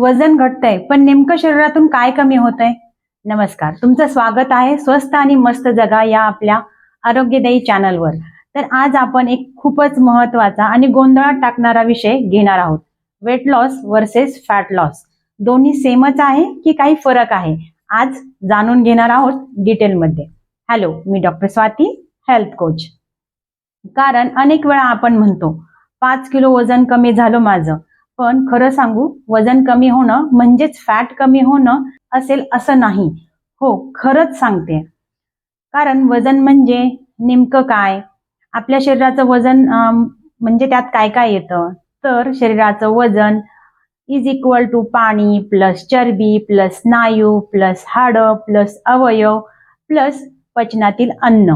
वजन घटतंय पण नेमकं शरीरातून काय कमी होतंय? नमस्कार. तुमचं स्वागत आहे स्वस्त आणि मस्त जगा या आपल्या आरोग्यदायी चॅनलवर. तर आज आपण एक खूपच महत्त्वाचा आणि गोंधळात टाकणारा विषय घेणार आहोत. Weight loss versus fat loss दोन्ही सेमच आहे की काही फरक आहे? आज जाणून घेणार आहोत डिटेलमध्ये हॅलो मी डॉक्टर स्वाती हेल्थ कोच कारण अनेक वेळा आपण म्हणतो पाच किलो वजन कमी झालं माझं. पण खरं सांगू वजन कमी होणं म्हणजेच फॅट कमी होणं असेल असं नाही. हो खरंच सांगते. कारण वजन म्हणजे नेमकं काय? आपल्या शरीराचं वजन म्हणजे त्यात काय काय येतं? तर शरीराचं वजन इज इक्वल टू पाणी प्लस चरबी प्लस स्नायू प्लस हाडं प्लस अवयव प्लस पचनातील अन्न.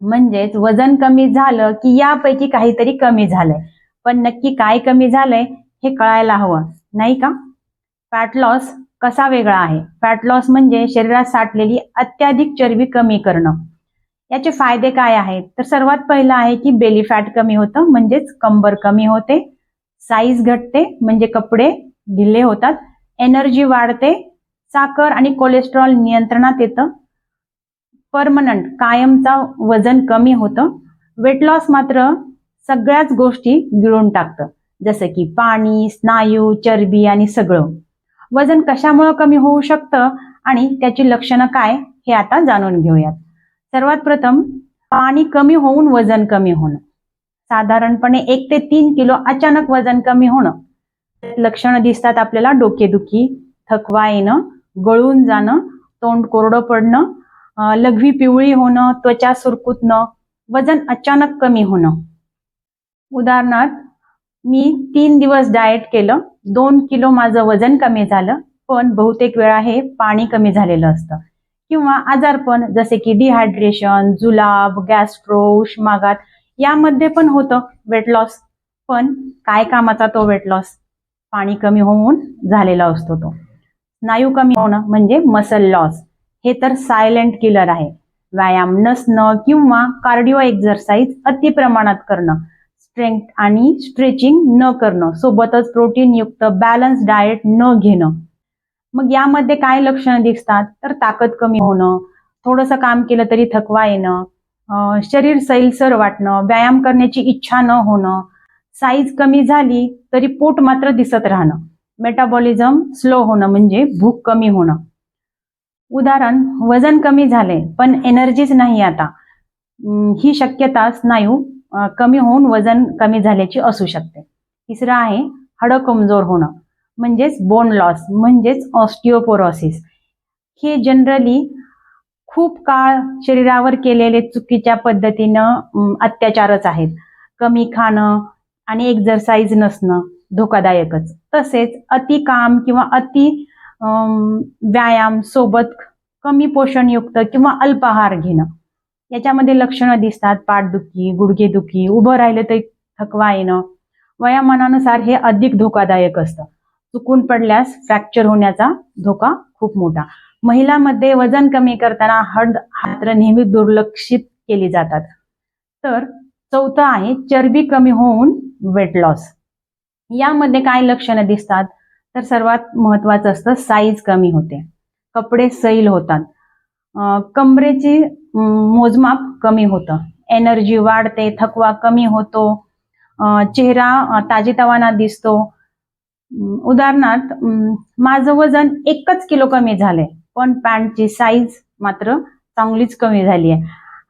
म्हणजेच वजन कमी झालं की यापैकी काहीतरी कमी झालंय. पण नक्की काय कमी झालंय हे कळायला हवं नाही का? फॅट लॉस कसा वेगळा आहे? फॅट लॉस म्हणजे शरीरात साठलेली अत्याधिक चरबी कमी करणं. याचे फायदे काय आहेत? तर सर्वात पहिलं आहे की बेली फॅट कमी होतं म्हणजेच कंबर कमी होते साईज घटते म्हणजे कपडे ढिले होतात एनर्जी वाढते साखर आणि कोलेस्ट्रॉल नियंत्रणात येतं. परमनंट कायमचा वजन कमी होतं. वेट लॉस मात्र सगळ्याच गोष्टी गिळून टाकतं. जसं की पाणी स्नायू चरबी आणि सगळं. वजन कशामुळं कमी होऊ शकतं आणि त्याची लक्षणं काय हे आता जाणून घेऊयात. सर्वात प्रथम पाणी कमी होऊन वजन कमी होणं. साधारणपणे एक ते तीन किलो अचानक वजन कमी होणं. लक्षणं दिसतात आपल्याला डोकेदुखी थकवा येणं गळून जाणं तोंड कोरडं पडणं लघवी पिवळी होणं त्वचा सुरकुतणं वजन अचानक कमी होणं. उदाहरणार्थ मी तीन दिवस डाएट केलं दोन किलो माझं वजन कमी झालं पण बहुतेक वेळा हे पाणी कमी झालेलं असतं. किंवा आजारपण जसे की डिहायड्रेशन जुलाब गॅस्ट्रो उष्माघात यामध्ये पण होतं वेट लॉस पण काय कामाचा तो वेट लॉस पाणी कमी होऊन झालेला असतो तो. स्नायू कमी होणं म्हणजे मसल लॉस हे तर सायलेंट किलर आहे. व्यायाम नसणं किंवा कार्डिओ एक्झरसाइज अति प्रमाणात करणं. स्ट्रेंथ आणि स्ट्रेचिंग न करणं सोबतच प्रोटीन युक्त बॅलन्स डाएट न घेणं. मग यामध्ये काय लक्षणं दिसतात? तर ताकद कमी होणं थोडंसं काम केलं तरी थकवा येणं शरीर सैलसर वाटणं व्यायाम करण्याची इच्छा न होणं साईज कमी झाली तरी पोट मात्र दिसत राहणं. मेटाबॉलिझम स्लो होणं म्हणजे भूक कमी होणं. उदाहरण वजन कमी झाले पण एनर्जीच नाही आता. ही शक्यता स्नायू कमी होऊन वजन कमी झाल्याची असू शकते. तिसरं आहे हाडं कमजोर होणं म्हणजेच बोन लॉस म्हणजेच ऑस्टिओपोरोसिस हे जनरली खूप काळ शरीरावर केलेले चुकीच्या पद्धतीनं अत्याचारच आहेत. कमी खाणं आणि एक्झरसाईज नसणं धोकादायकच. तसेच अति काम किंवा अति व्यायाम सोबत कमी पोषणयुक्त किंवा अल्पाहार घेणं. याच्यामध्ये लक्षणं दिसतात पाठदुखी गुडघेदुखी उभं राहिलं तर थकवा येणं. वयामानानुसार हे अधिक धोकादायक असतं. चुकून पडल्यास फ्रॅक्चर होण्याचा धोका खूप मोठा. महिलांमध्ये वजन कमी करताना हड हात्र नेहमी दुर्लक्षित केली जातात. तर चौथं आहे चरबी कमी होऊन वेट लॉस यामध्ये काय लक्षणं दिसतात? तर सर्वात महत्वाचं असतं साईज कमी होते. कपडे सैल होतात. कमरेची मोजमाप कमी होतं. एनर्जी वाढते थकवा कमी होतो. चेहरा ताजेतवाना दिसतो. उदाहरणार्थ माझं वजन एकच किलो कमी झालंय पण पॅन्टची साईज मात्र चांगलीच कमी झाली आहे.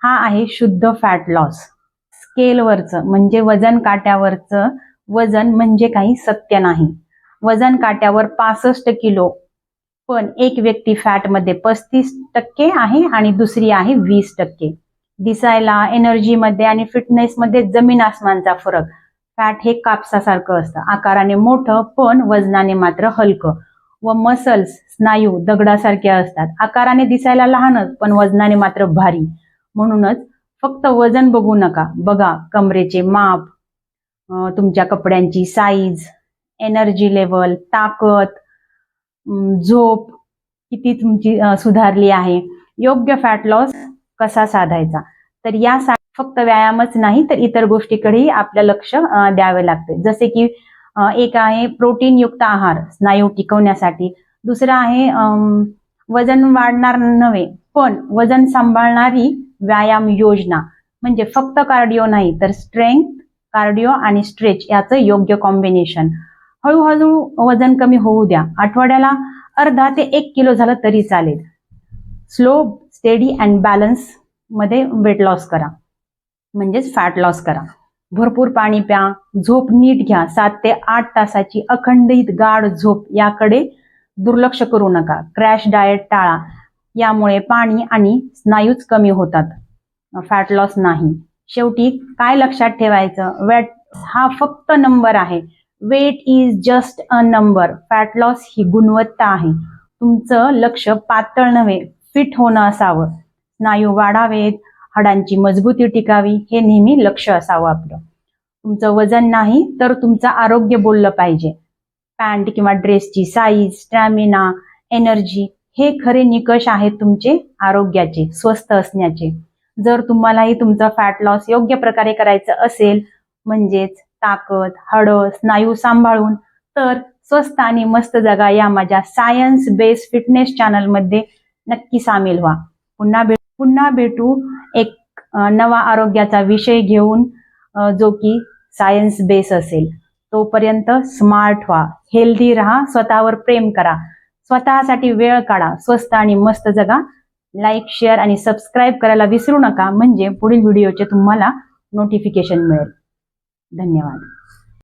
हा आहे शुद्ध फॅट लॉस स्केलवरचं म्हणजे वजन काट्यावरचं वजन म्हणजे काही सत्य नाही. वजन काट्यावर पासष्ट किलो पण एक व्यक्ती फॅटमध्ये पस्तीस टक्के आहे आणि दुसरी आहे वीस टक्के. दिसायला एनर्जीमध्ये आणि फिटनेसमध्ये जमीन आसमानचा फरक. फॅट हे कापसासारखं असतं. आकाराने मोठं पण वजनाने मात्र हलकं. व मसल्स स्नायू दगडासारखे असतात. आकाराने दिसायला लहानच पण वजनाने मात्र भारी. म्हणूनच फक्त वजन बघू नका. बघा कमरेचे माप तुमच्या कपड्यांची साईज एनर्जी लेवल ताकद झोप किती तुमची सुधारली आहे? योग्य फॅट लॉस कसा साधायचा? तर यासाठी फक्त व्यायामच नाही तर इतर गोष्टीकडेही आपलं लक्ष द्यावे लागते जसे की एक आहे प्रोटीन युक्त आहार स्नायू टिकवण्यासाठी. दुसरं आहे वजन वाढणार नव्हे पण वजन सांभाळणारी व्यायाम योजना. म्हणजे फक्त कार्डिओ नाही तर स्ट्रेंथ कार्डिओ आणि स्ट्रेच याचं योग्य कॉम्बिनेशन हळूहळू वजन कमी होऊ द्या. आठवड्याला अर्धा ते एक किलो झालं तरी चालेल. स्लो स्टेडी अँड बॅलन्समध्ये वेट लॉस करा. म्हणजेच फॅट लॉस करा. भरपूर पाणी प्या झोप नीट घ्या. सात ते आठ तासाची अखंडित गाढ झोप याकडे दुर्लक्ष करू नका. क्रॅश डाएट टाळा. यामुळे पाणी आणि स्नायूच कमी होतात. फॅट लॉस नाही. शेवटी काय लक्षात ठेवायचं? वेट हा फक्त नंबर आहे. Weight is just a number fat loss ही गुणवत्ता आहे. तुमचं लक्ष पातळ नव्हे फिट होणं असावं. स्नायू वाढावेत हाडांची मजबूती टिकावी हे नेहमी लक्ष असावं आपलं. तुमचं वजन नाही तर तुमचं आरोग्य बोललं पाहिजे. पॅन्ट किंवा ड्रेसची साईज स्टॅमिना एनर्जी हे खरे निकष आहेत तुमचे आरोग्याचे स्वस्थ असण्याचे. जर तुम्हालाही तुमचा फॅट लॉस योग्य प्रकारे करायचं असेल म्हणजेच ताकद हाडं स्नायू सांभाळून तर स्वस्त आणि मस्त जगा या माझ्या सायन्स बेस्ड फिटनेस चॅनलमध्ये नक्की सामील व्हा. पुन्हा भेट पुन्हा भेटू एक नवा आरोग्याचा विषय घेऊन जो की सायन्स बेस असेल. तोपर्यंत स्मार्ट व्हा हेल्दी राहा स्वतःवर प्रेम करा. स्वतःसाठी वेळ काढा स्वस्त आणि मस्त जगा. लाईक शेअर आणि सबस्क्राईब करायला विसरू नका म्हणजे पुढील व्हिडिओचे तुम्हाला नोटिफिकेशन मिळेल. ధన్యవాదాలు.